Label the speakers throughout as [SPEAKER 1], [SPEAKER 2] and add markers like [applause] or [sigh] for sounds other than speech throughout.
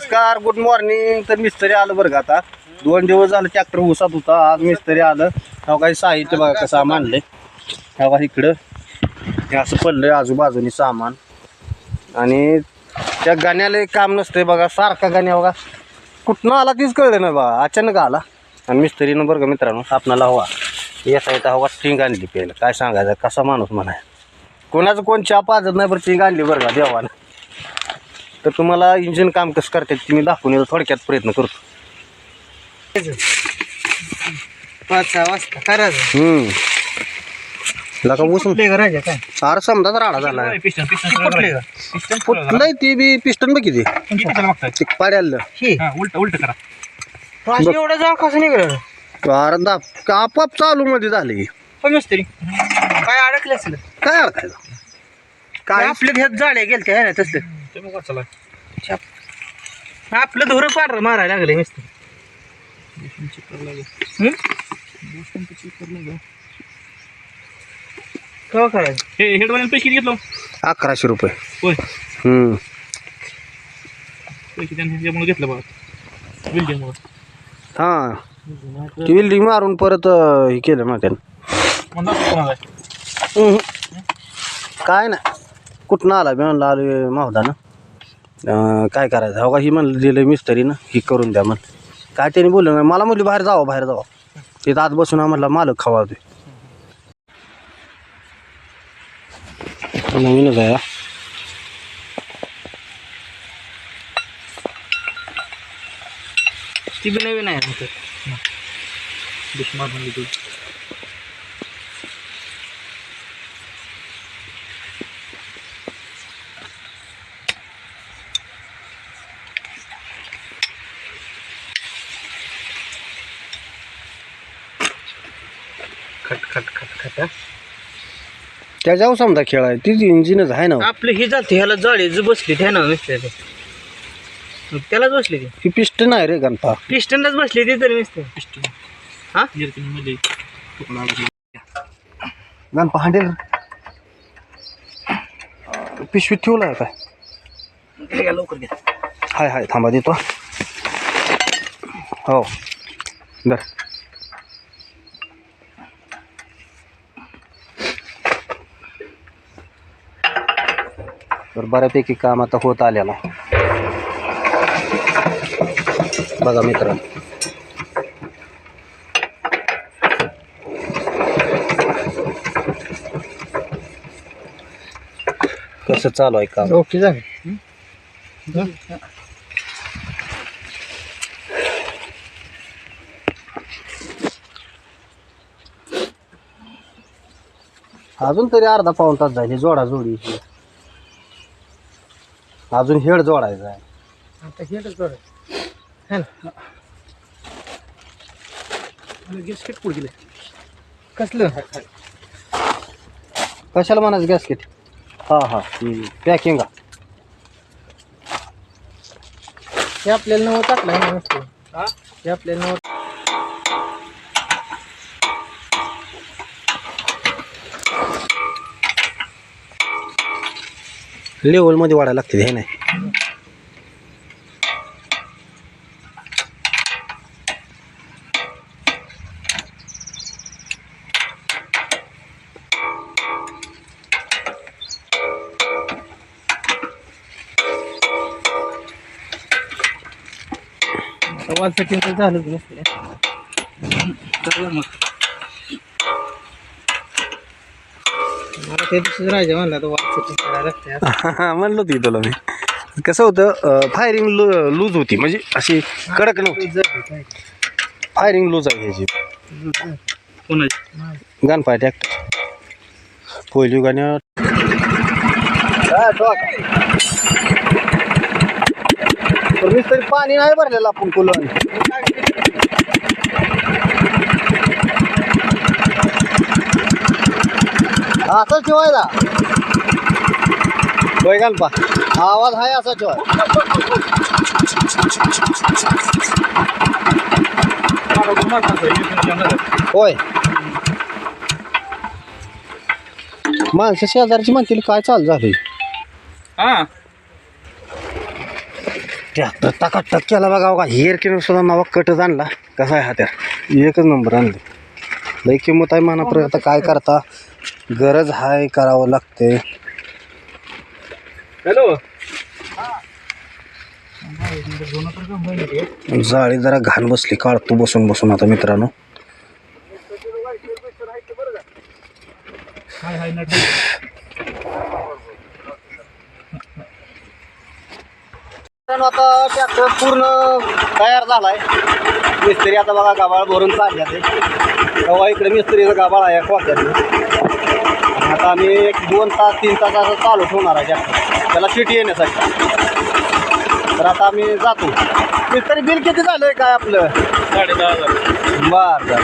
[SPEAKER 1] नमस्कार good morning तर मिस्त्री आलं बरं का आता? दोन दिवस झालं ट्रॅक्टर उसात होता. आज मिस्त्री आलं. तेव्हा काही साहित्य बघा कसं आणलंय. तेव्हा इकडं. हे असं पडलंय आजूबाजूनी सामान. आणि त्या गाण्याला एक काम नसतंय बघा. सारखा गाण्या बघा. कुठनं आला तीच कळलं ना बघा. अचानक आला. आणि मिस्त्रीनं बरं का मित्रांनो आपणाला हवा. येता येता हवा टिंग आणली प्यायला. काय सांगायचं? कसा माणूस म्हणाय. कोणाचं कोण चहा पाजत नाही बरं टिंग आणली बरं का देवानं? तर तुम्हाला इंजिन काम कसं करतात ते मी दाखवण्याचा थोडक्यात प्रयत्न करतो.
[SPEAKER 2] पाच सहा वाजता करायचं
[SPEAKER 1] हम्म. लका बसून.
[SPEAKER 2] कुठले का राजा काय?
[SPEAKER 1] फार समजाच राडा झाला.
[SPEAKER 2] कुठले का?
[SPEAKER 1] कुठलंय ते बी पिस्टन बघ किती. ते पाड्याला.
[SPEAKER 2] हे.
[SPEAKER 3] उलट उलट करा.
[SPEAKER 2] असं एवढं जाळ कसं निघालं
[SPEAKER 1] अरे दाप आपाप चालू मध्ये झाले
[SPEAKER 2] मिस्त्री काय अडकलं असलं?
[SPEAKER 1] काय अडकायचं?
[SPEAKER 2] काय? आपल्या ह्यात जाळे गेलते आहे ना तसलं.
[SPEAKER 3] तुम्ही कोण चला.
[SPEAKER 2] आपलं धोरं पार मारायला लागले? केव्हा करायचं?
[SPEAKER 3] हे हेडवाल्याने पैसे किती घेतलो?
[SPEAKER 1] अकराशे रुपये.
[SPEAKER 3] होय.
[SPEAKER 1] हम्म.
[SPEAKER 3] पैसे त्यांनी त्याच्यामुळे घेतलं बघा. बिल्डिंगमुळे.
[SPEAKER 1] हा. ती बिल्डिंग मारून परत अं, हे केलं ना त्यानं.
[SPEAKER 3] कोणाला आहे.
[SPEAKER 1] काय नाही. कुठनं आला मी म्हणलं आलो मावदानं अं, काय करायचं? हो का ही म्हणलं दिलं मिस्त्रीनं ही करून द्या म्हणलं. काय त्याने बोललं नाही मला म्हणली बाहेर जावं बाहेर जावं. तिथं आत बसून आम्हाला मालक खावा ते नवीनच आहे.
[SPEAKER 2] ती बी नवीन आहे खट खट खट खट हा.
[SPEAKER 1] त्याच्यावर समजा खेळ आहे. तीच इंजिनच आहे ना
[SPEAKER 2] आपलं हे जाते ह्याला जाळी जी बसली आहे ना मिस्त्री त्यालाच बसली ती.
[SPEAKER 1] ही पिस्टन आहे रे गणपा.
[SPEAKER 2] पिस्टनलाच बसली ती तरी मिस्त्री
[SPEAKER 3] पिस्टन
[SPEAKER 2] हा?
[SPEAKER 3] मध्ये.
[SPEAKER 1] गणपा हांडेल पिशवीत ठेवला आहे काय
[SPEAKER 2] घ्या लवकर घ्या.
[SPEAKER 1] हाय हाय थांबा देतो. हो. बर तर बऱ्यापैकी काम आता होत आलेलं आहे. बघा मित्र. कसं चालू आहे काम?
[SPEAKER 2] ओके झालं
[SPEAKER 1] अजून तरी अर्धा पाऊन तास झाली जोडा जोडी अजून हेड जोडायचा आहे.
[SPEAKER 2] आता हे तर है ना?
[SPEAKER 3] गॅस किट पुढे गेले
[SPEAKER 2] कसलं?
[SPEAKER 1] कशाला म्हणायचं गॅसकेट हा हा. पॅकिंग
[SPEAKER 2] हे आपल्याला नवं टाकलं आहे ना मिस्त्री
[SPEAKER 3] हा
[SPEAKER 2] हे आपल्याला नवं
[SPEAKER 1] लेवलमध्ये वाढायला लागते हे नाही.
[SPEAKER 2] वॉल सेटिंग तर झालंच मिस्त्री तर मग. मला त्या दिवशीच राजा म्हणला तर करायला लागते
[SPEAKER 1] म्हणलं होती तुला मी. कसं होतं फायरिंग लूज होती. म्हणजे अशी कडक नव्हती. फायरिंग लूज आहे ह्याची.
[SPEAKER 3] कोणाची
[SPEAKER 1] गन पाय ट्रॅक्टर पहिली तरी पाणी नाही भरलेलं आपण कुलन. असं ठेवायला. होय गणपा आवाज आहे असा ठेवाय. होय. माणसं शेजारची म्हणतील काय चालू झालंय?
[SPEAKER 3] हा.
[SPEAKER 1] ट्रॅक्टर टाकाटक केला बघा बघा हेर किलो सुद्धा नवा कटच आणला. कसा आहे हा त्या एकच नंबर आणले. लई किंमत आहे मनापर्यंत आता काय करता? गरज आहे करावं लागते.
[SPEAKER 3] हॅलो.
[SPEAKER 1] जाळी जरा घाण बसली काढतो बसून बसून आता मित्रांनो.
[SPEAKER 3] हाय हाय नट
[SPEAKER 1] मित्रांनो आता ट्रॅक्टर पूर्ण तयार झालाय. मिस्त्री आता बघा गाबाळ भरून चालल्या ते तेव्हा इकडे मिस्त्रीचं गाबाळ आहे खोक्यात आता आम्ही एक दोन तास तीन तास असं चालू ठेवणार आहे ट्रॅक्टर. त्याला शिटी येण्यासाठी. तर आता आम्ही जातो. मिस्त्री बिल किती झालंय काय आपलं?
[SPEAKER 3] साडे दहा हजार.
[SPEAKER 1] बर बर.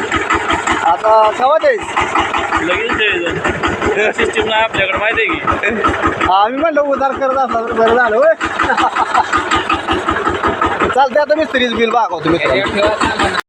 [SPEAKER 1] आता केव्हा द्यायचं
[SPEAKER 3] लगेच द्यायचं सिस्टीम नाही आपल्याकडे माहिती आहे की?
[SPEAKER 1] आम्ही म्हणलं उधार करत असला तर बरं झालं होय. [laughs] चालते आता मिस्त्रीच बिल बघा तुम्ही.